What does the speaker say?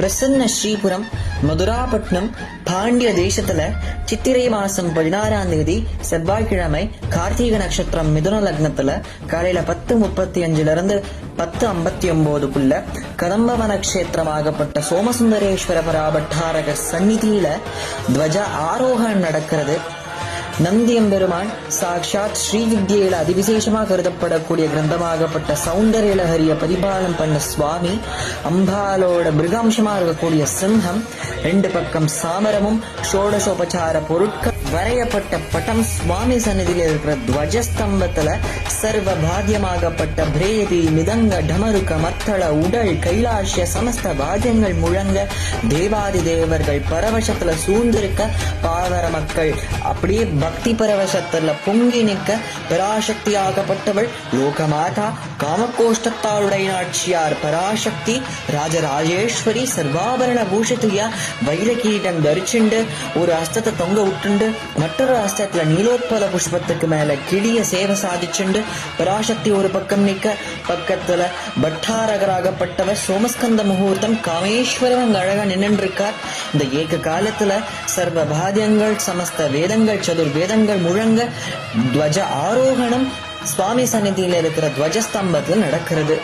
பிரசன்ன ஸ்ரீபுரம் மதுராபட்டினம் பாண்டிய தேசத்துல சித்திரை மாசம் பதினாறாம் தேதி செவ்வாய்க்கிழமை கார்த்திகை நட்சத்திரம் மிதுன லக்னத்துல காலையில பத்து முப்பத்தி அஞ்சுல இருந்து பத்து ஐம்பத்தி ஒன்பதுக்குள்ள கதம்பவ நட்சத்திரமாகப்பட்ட சோமசுந்தரேஸ்வர பராபட்டாரக சந்நிதியில துவஜ ஆரோகணம் நடக்கிறது. நந்தியம்பெருமான் சாக்ஷாத் ஸ்ரீவித்யில அதிவிசேஷமாக கருதப்படக்கூடிய கிரந்தமாகப்பட்ட சௌந்தரியலஹரிய பரிபாலனம் பண்ண சுவாமி அம்பாலோட மிருகாம்சமாக இருக்கக்கூடிய சிம்ஹம் ரெண்டு பக்கம் சாமரமும் ஷோடசோபச்சார பொருட்கள் வரையப்பட்ட பட்டம் சுவாமி சன்னதியில் இருக்கிற துவஜஸ்தம்பத்துல சர்வ பாத்தியமாகப்பட்ட பிரேதி மிதங்க டமருக்க மத்தள உடல் கைலாஷ்ய சமஸ்த வாத்தியங்கள் முழங்க தேவாதி தேவர்கள் பரவசத்துல சூழ்ந்திருக்க பாவர மக்கள். அப்படியே பக்தி பரவசத்துல பொங்கி நிற்க பராசக்தியாகப்பட்டவள் லோகமாதா காமகோஷ்டத்தாளுடைய நாட்சியார் பராசக்தி ராஜராஜேஸ்வரி சர்வாபரண பூஷிதையா வைரகீடம் தரிச்சுண்டு ஒரு அஸ்தத்தை தொங்க விட்டுண்டு மற்றொரு அஸ்தத்துல நீலோத்பல புஷ்பத்துக்கு மேல கிளிய சேவை சாதிச்சுண்டு பராசக்தி ஒரு பக்கம் நிக்க பக்கத்துல பட்டாரகராகப்பட்டவர் சோமஸ்கந்த முகூர்த்தம் காமேஸ்வரன் அங்க அழகா இந்த ஏக காலத்துல சர்வ பாதியங்கள் சமஸ்த வேதங்கள் சதுர் வேதங்கள் முழங்க துவஜ ஆரோகணம் சுவாமி சந்நிதியில இருக்கிற துவஜஸ்தம்பத்துல நடக்கிறது.